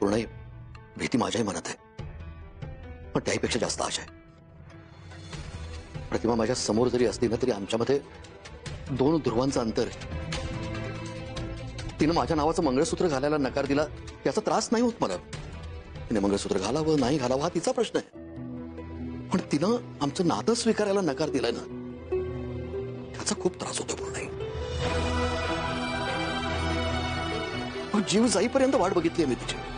पूर्ण भीती माझ्याही मनात आहे. पण त्याहीपेक्षा जास्त आशा आहे. प्रतिमा माझ्या समोर जरी असली ना तरी आमच्यामध्ये दोन ध्रुवांचं अंतर तिनं माझ्या नावाचं मंगळसूत्र घालायला नकार दिला, याचा त्रास नाही होत मला. तिने मंगळसूत्र घालावं, नाही घालावं, हा तिचा प्रश्न आहे. पण तिनं आमचं नातं स्वीकारायला नकार दिलाय ना त्याचा खूप त्रास होतो पूर्ण जीव जाईपर्यंत वाट बघितली मी तिची.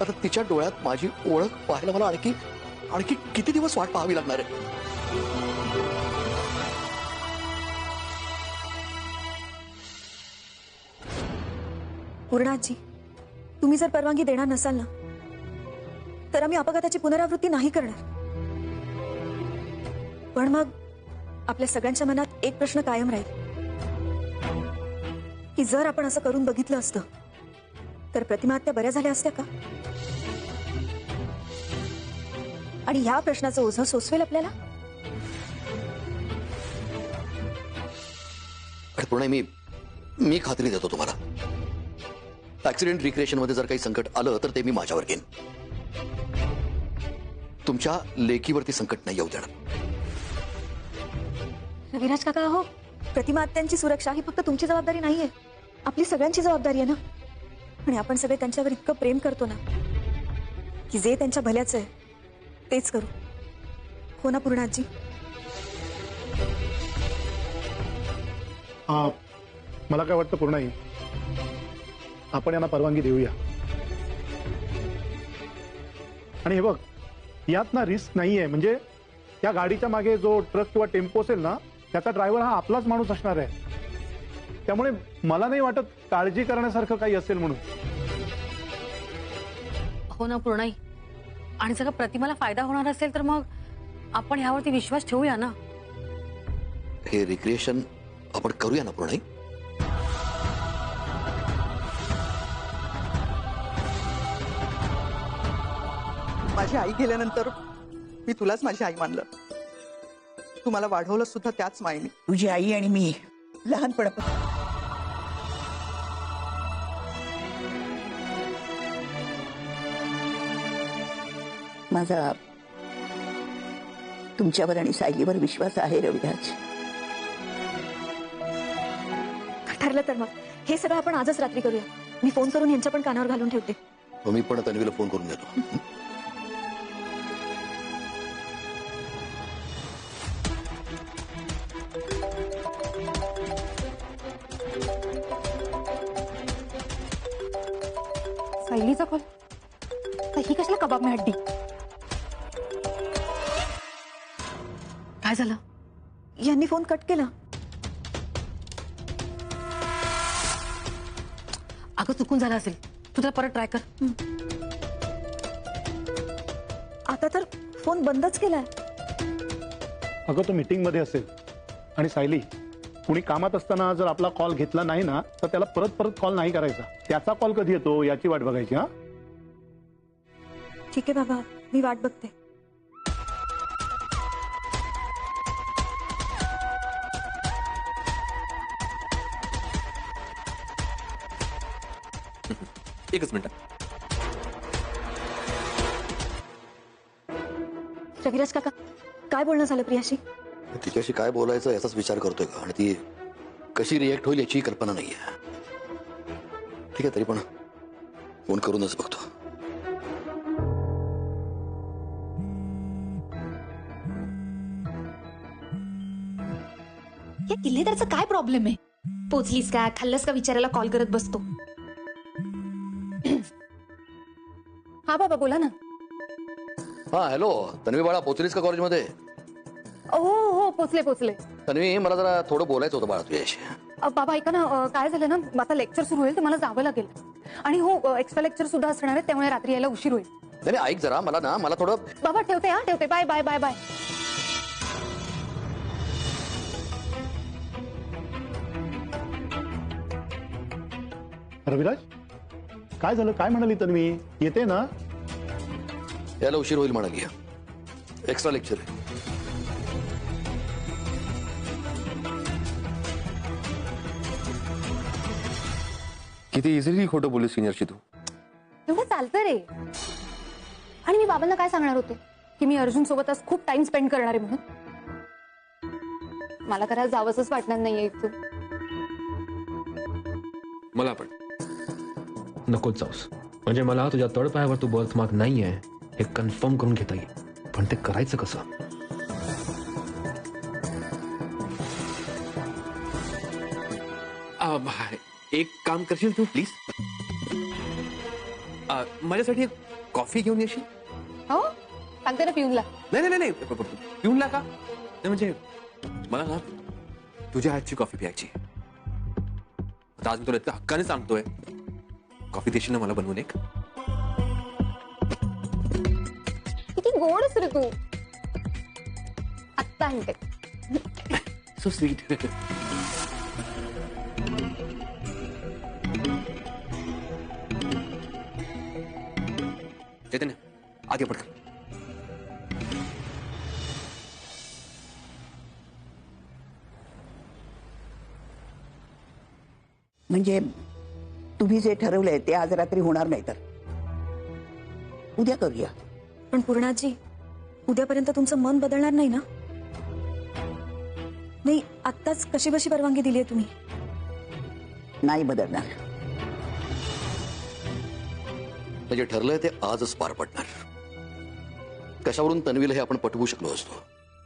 आता तिच्या डोळ्यात माझी ओळख पाहायला मला आणखी आणखी किती दिवस वाट पाहावी लागणार आहे? पूर्णाजी तुम्ही जर परवानगी देणार नसाल ना तर आम्ही अपघाताची पुनरावृत्ती नाही करणार. पण मग आपल्या सगळ्यांच्या मनात एक प्रश्न कायम राहील. की जर आपण असं करून बघितलं असतं तर प्रतिमा हत्या बऱ्या झाल्या असत्या का? आणि ह्या प्रश्नाचं ओझं सोसवेल आपल्याला? पूर्ण मी मी खात्री देतो तुम्हाला. ऍक्सिडेंट रिक्रिएशन मध्ये जर काही संकट आलं तर ते मी माझ्यावर घेईन. तुमच्या लेकीवरती संकट नाही येऊ देणार. रविराज काका हो प्रतिमा सुरक्षा ही फक्त तुमची जबाबदारी नाहीये. आपली सगळ्यांची जबाबदारी आहे ना? आणि आपण सगळे त्यांच्यावर इतकं प्रेम करतो ना की जे त्यांच्या भल्याचं आहे तेच करू. हो ना पूर्णाजी आ, मला काय वाटतं पूर्णाई? आपण यांना परवानगी देऊया. आणि हे बघ यात ना रिस्क नाहीये. म्हणजे त्या गाडीच्या मागे जो ट्रक किंवा टेंपो असेल ना त्याचा ड्रायव्हर हा आपलाच माणूस असणार आहे. त्यामुळे मला नाही वाटत काळजी करण्यासारखं काही असेल म्हणून. हो ना पूर्णाई. आणि जर प्रतिमाला फ़ायदा होणार असेल तर मग आपण ह्यावरती विश्वास ठेवूया ना? हे रिक्रिएशन आपण करूया ना पूर्ण माझी आई गेल्यानंतर मी तुलाच माझी आई मानलं. तुम्हाला वाढवलं सुद्धा त्याच मायेने. तुझी आई आणि मी. लहानपणापासून. माझा तुमच्यावर आणि सायलीवर विश्वास आहे रविराज. ठरलं तर मग. हे सगळं आपण आजच रात्री करूया. मी फोन करून यांच्या पण कानावर घालून ठेवते. मग मी पण तन्वीला फोन करून देतो. सायलीचा कॉल तर ही कशाला कबाब मी हड्डी? काय झालं यांनी फ़ोन कट केला अगं चुकून झालं असेल तू जरा परत ट्राय कर। आता तर फ़ोन बंदच केलाय। अगं तो मीटिंग मध्ये असेल। आणि सायली कुणी कामात असताना जर आपला कॉल घेतला नाही ना तर त्याला परत परत कॉल नाही करायचा. त्याचा कॉल कधी येतो याची वाट बघायची हा? ठीक आहे बाबा मी वाट बघते. एकच मिनिट. रविराज काका काय बोलणं झालं प्रियाशी? तिच्याशी काय बोलायचं याचाच विचार करतोय का? आणि ती कशी रिएक्ट होईल याची कल्पना नाहीये. ठीक आहे तरी पण फोन करूनच बघतो. या किल्लेदारचा काय प्रॉब्लेम आहे? पोचलीस का? खाल्लंस का? विचारायला कॉल करत बसतो. हा बाबा बोला ना. हा हॅलो तन्वी बाळा पोचलीस का कॉलेजमध्ये? हो हो पोचले पोचले. तन्वी मला जरा थोडं बोलायचं होतं बाळा तुझ्याशी. अ, बाबा ऐका ना अ, काय झालं ना आता लेक्चर सुरू होईल तर मला जावं लागेल. आणि हो एक्स्ट्रा लेक्चर सुद्धा असणार आहे त्यामुळे रात्री यायला उशीर होईल. नाही नाही, ऐक जरा मला ना मला थोडं बाबा ठेवते हा ठेवते. Bye bye bye bye Raviraj काय झालं? काय म्हणाली तन्वी येते ना? यायला उशीर होईल म्हणाली एक्स्ट्रा लेक्चर आहे. किती इझिली खोटं बोलू सिनियरशी तू. चालतं रे. आणि मी बाबांना काय सांगणार होते? की मी अर्जुन सोबत आज खूप टाइम स्पेंड करणार आहे म्हणून. मला खरं जावंच वाटणार नाहीये इथून मला पण. नकोच जाऊस. म्हणजे मला तुझ्या तळपायावर तू बर्थमार्क नाहीये हे कन्फर्म करून घेता येईल. पण ते करायचं कसं? आ, एक काम करशील तू प्लीज माझ्यासाठी एक कॉफी घेऊन येशील? हो सांगते ना पिऊनला. नाही नाही नाही पिऊन ला का? नाही म्हणजे मला ना तुझ्या हातची कॉफी प्यायची आता आज मी तुला इतक्या हक्काने सांगतोय. कॉफ़ी देशील ना मला बनवून एक? किती गोड आहेस रे तू. आत्ता आणते. सो स्वीट चैतन्य आगे पडकर म्हणजे तुम्ही जे ठरवलंय ते आज रात्री होणार नाही तर. उद्या करूया. पण पूर्णाजी उद्यापर्यंत तुमचं मन बदलणार नाही ना? नाही आत्ताच कशी बशी परवानगी दिली आहे तुम्ही? नाही बदलणार. म्हणजे ठरलंय ते आजच पार पडणार. कशावरून तन्वीला हे आपण पटवू शकलो असतो?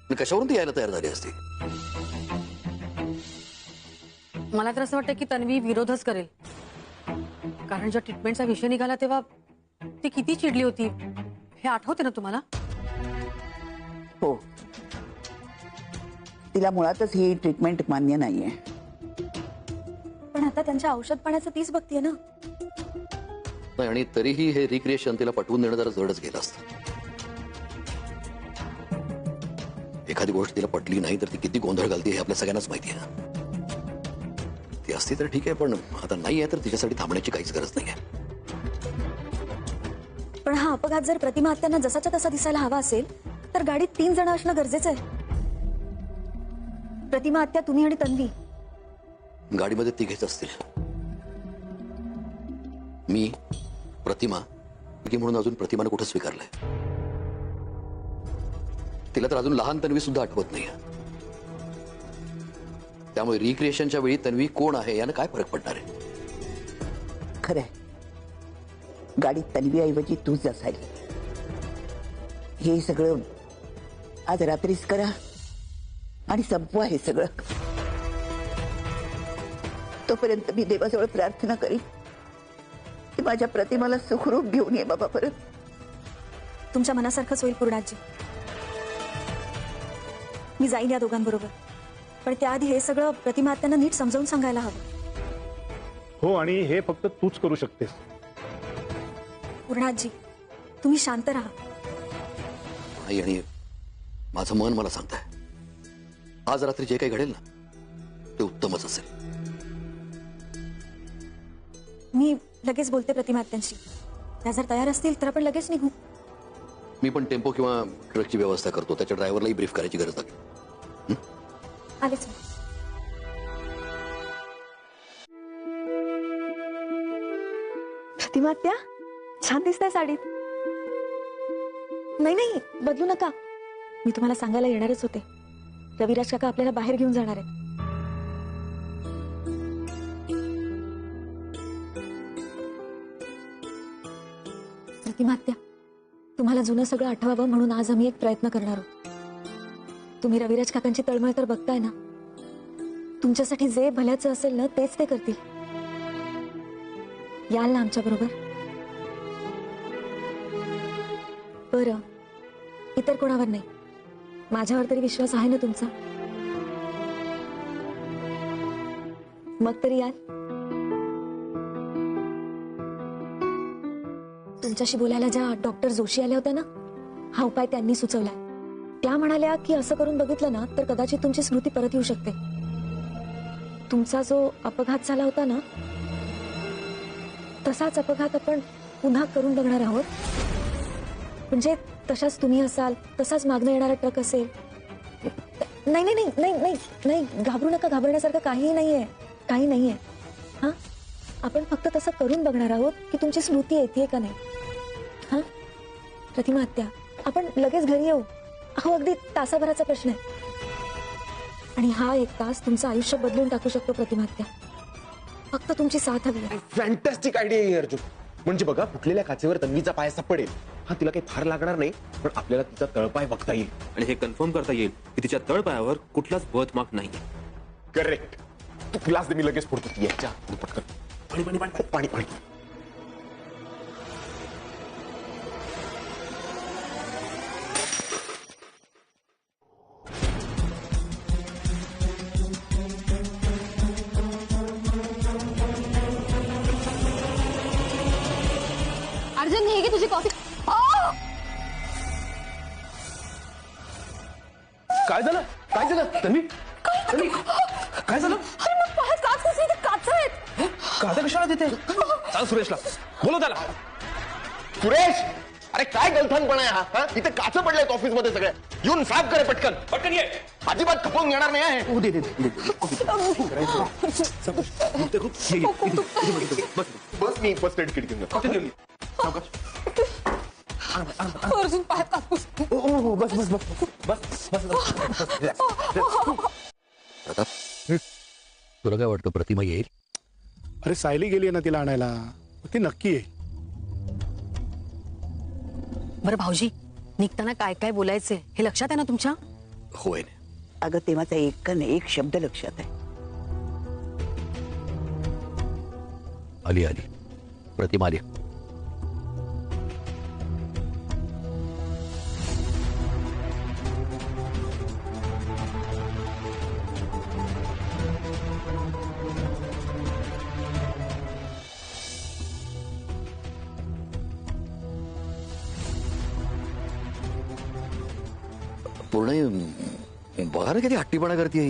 आणि कशावरून ती यायला तयार झाली असती? मला तर असं वाटतं की तन्वी विरोधच करेल. कारण जेव्हा ट्रीटमेंटचा विषय निघाला तेव्हा ती किती चिडली होती? हे आठवते ना तुम्हाला? हो. तिला मुळातच ही ट्रीटमेंट मान्य नाहीये. पण आता त्यांच्या औषध पाण्याचं तीच बघतीये ना. नाही आणि तरीही हे रिक्रिएशन तिला पटवून देणं जरा जडच गेलं असतं. एखादी गोष्ट तिला पटली नाही तर ती किती गोंधळ घालते हे आपल्या सगळ्यांनाच माहिती आहे ती असती तर ठीक आहे पण आता नाही आहे तर तिच्यासाठी थांबण्याची काहीच गरज नाही आहे. पण हा अपघात जर प्रतिमा आत्यांना जसाच्या तसा दिसायला हवा असेल तर गाडीत तीन जण असणं गरजेचं आहे. प्रतिमा आत्या तुम्ही आणि तन्वी. गाडीमध्ये तिघेच असतील. मी प्रतिमा म्हणून अजून प्रतिमानं कुठं स्वीकारलंय? तिला तर अजून लहान तन्वी सुद्धा आठवत नाही त्यामुळे रिक्रिएशनच्या वेळी तन्वी कोण आहे? यानं काय फरक पडणार आहे? खरंय. गाडीत तन्वीऐवजी तूच असायली हे सगळं आज रात्रीच करा. आणि संपवा हे सगळं. तोपर्यंत मी देवाजवळ प्रार्थना करीन. की माझ्या प्रतिमाला सुखरूप घेऊन ये बाबा परत. तुमच्या मनासारखंच होईल पूर्णाजी. मी जाईन या दोघांबरोबर. पण त्याआधी हे सगळं प्रतिमा आत्यांना नीट समजावून सांगायला हवं. हो आणि हे फक्त तूच करू शकतेस. पूर्णाजी तुम्ही शांत राहा. आई आणि माझं मन मला सांगताय. आज रात्री जे काही घडेल ना ते उत्तमच असेल. मी लगेच बोलते प्रतिमा आत्यांशी त्या जर तयार असतील तर आपण लगेच निघू. मी पण टेंपो किंवा ट्रकची व्यवस्था करतो. त्याच्या ड्रायव्हरलाही ब्रीफ करायची गरज लागेल. आलेच मी. प्रतिमा आत्या छान दिसताय साडीत नाही नाही बदलू नका. मी तुम्हाला सांगायला येणारच होते. रविराज काका आपल्याला बाहेर घेऊन जाणार आहेत. प्रतिमा आत्या तुम्हाला जुनं सगळं आठवावं म्हणून आज आम्ही एक प्रयत्न करणार आहोत. तुम्ही रविराज काकांची तळमळ तर बघताय ना? तुमच्यासाठी जे भल्याचं असेल ना, तेच ते करतील. याल ना आमच्या बरोबर? बरं. इतर कोणावर नाही. माझ्यावर तरी विश्वास आहे ना तुमचा? मग तरी याल. तुमच्याशी बोलायला ज्या डॉक्टर जोशी आल्या होत्या ना, हा उपाय त्यांनी सुचवलाय. त्या की ना, तर कदाचित तुमची स्मृती परत येऊ शकते. तुमचा जो अपघात झाला होता ना, तसाच अपघात आपण पुन्हा करून बघणार आहोत. म्हणजे तशाच तुम्ही असाल, तसाच मागणं येणारा ट्रक असेल. नाही नाही नाही नाही नाही घाबरू नका, घाबरण्यासारखं काहीही नाहीये, काही नाहीये. हा? आपण फक्त तसं करून बघणार आहोत की तुमची स्मृती येते का नाही. प्रतिमा आत्या, आपण लगेच घरी येऊ. अहो अगदी तासाभराचा प्रश्न आहे. आणि हा एक तास तुमचं आयुष्य बदलून टाकू शकतो प्रतिमा आत्या फक्त तुमची साथ हवी आहे. फॅन्टॅस्टिक आयडिया आहे अर्जुन. म्हणजे बघा फुटलेल्या काचेवर तन्वीचा पाय सापडेल. हा तिला काही फार लागणार नाही पण आपल्याला तिचा तळपाय बघता येईल. आणि हे कन्फर्म करता येईल की तिच्या तळपायावर कुठलाच बर्थमार्क नाही करेक्ट तू ग्लास दे मी लगेच फोडतो. ती याच्या पटकन. पाणी पाणी पाणी पाणी पाणी. अर्जुन हे घे तुझी कॉफ़ी काय झालं काय झालं तन्वी तन्वी, काय झालं काचा कशाला देते सांग सुरेशला बोलो त्याला सुरेश अरे काय गलथानपणा आहे हा हा इथे काच पडलेत ऑफ़िस मध्ये सगळे येऊन साफ़ करे पटकन पटकन ये अजिबात खपवून घेणार नाही आहे दे दे दे, दे बस मी फ़र्स्ट एड किट घेऊन. अर्जुन पाय कापूस ओ, ओ, ओ, बस बस बस बस बस प्रताप तुला काय वाटतं प्रतिमा येईल अरे सायली गेली ना तिला आणायला. ती नक्की आहे. बरं भाऊजी निघताना काय काय बोलायचंय? हे लक्षात आहे ना तुमच्या? होय. अगं तेव्हाचा एक न एक शब्द लक्षात आहे. आली आली. प्रतिमा आली. बघा ना किती हट्टीपणा करते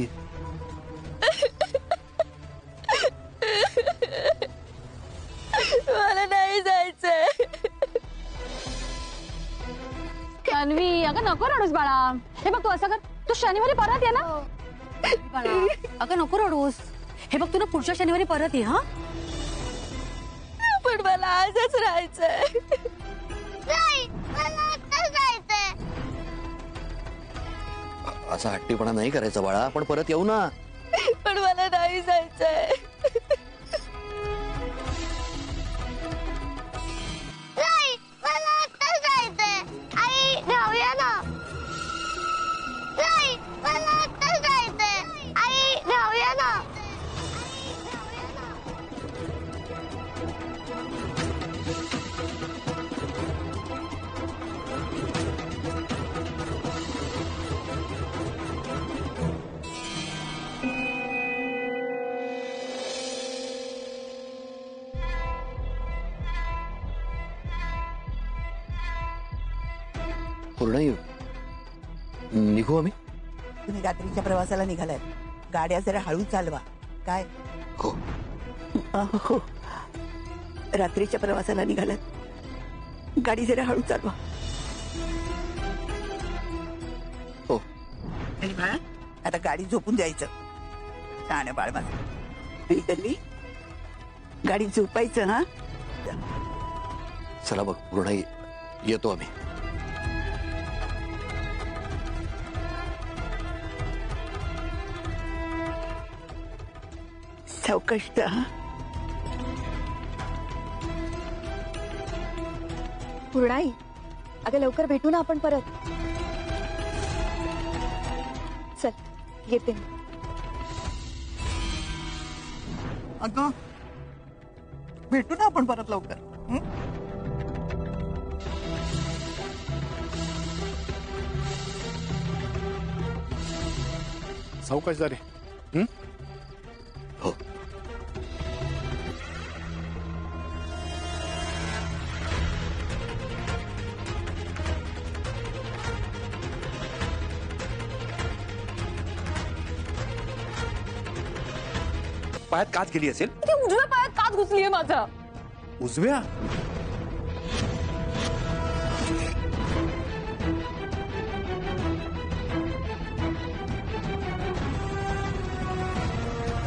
मला नाही जायचंय अन्वी अगं नको रडूस बाळा हे बघ तू असं कर तू शनिवारी परत ये ना? बाळा, अगं नको रडूस हे बघ तू ना पुढच्या शनिवारी परत ये हा? पण मला आजच राहायचंय असा हट्टीपणा नाही करायचा बाळा. आपण परत येऊ ना. पण मला नाही जायचंय. पूर्ण निघू आम्ही. तुम्ही रात्रीच्या प्रवासाला निघालात गाड्या जरा हळू चालवा. काय? हो. रात्रीच्या प्रवासाला निघालात. गाडी जरा हळू चालवा. हो. आणि बाळा आता गाडी झोपून जायचं. छान बाळ माझं. गाडी झोपायचं हा? चला बघ पूर्ण येतो आम्ही. जा, हा पूर्णाई अगं लवकर भेटू ना आपण परत चल येते. अगं भेटू ना आपण परत लवकर हं? सावकाश जा रे? हो पायात काच केली असेल? ते उजव्या पायात काच आहे माझा. उजव्या?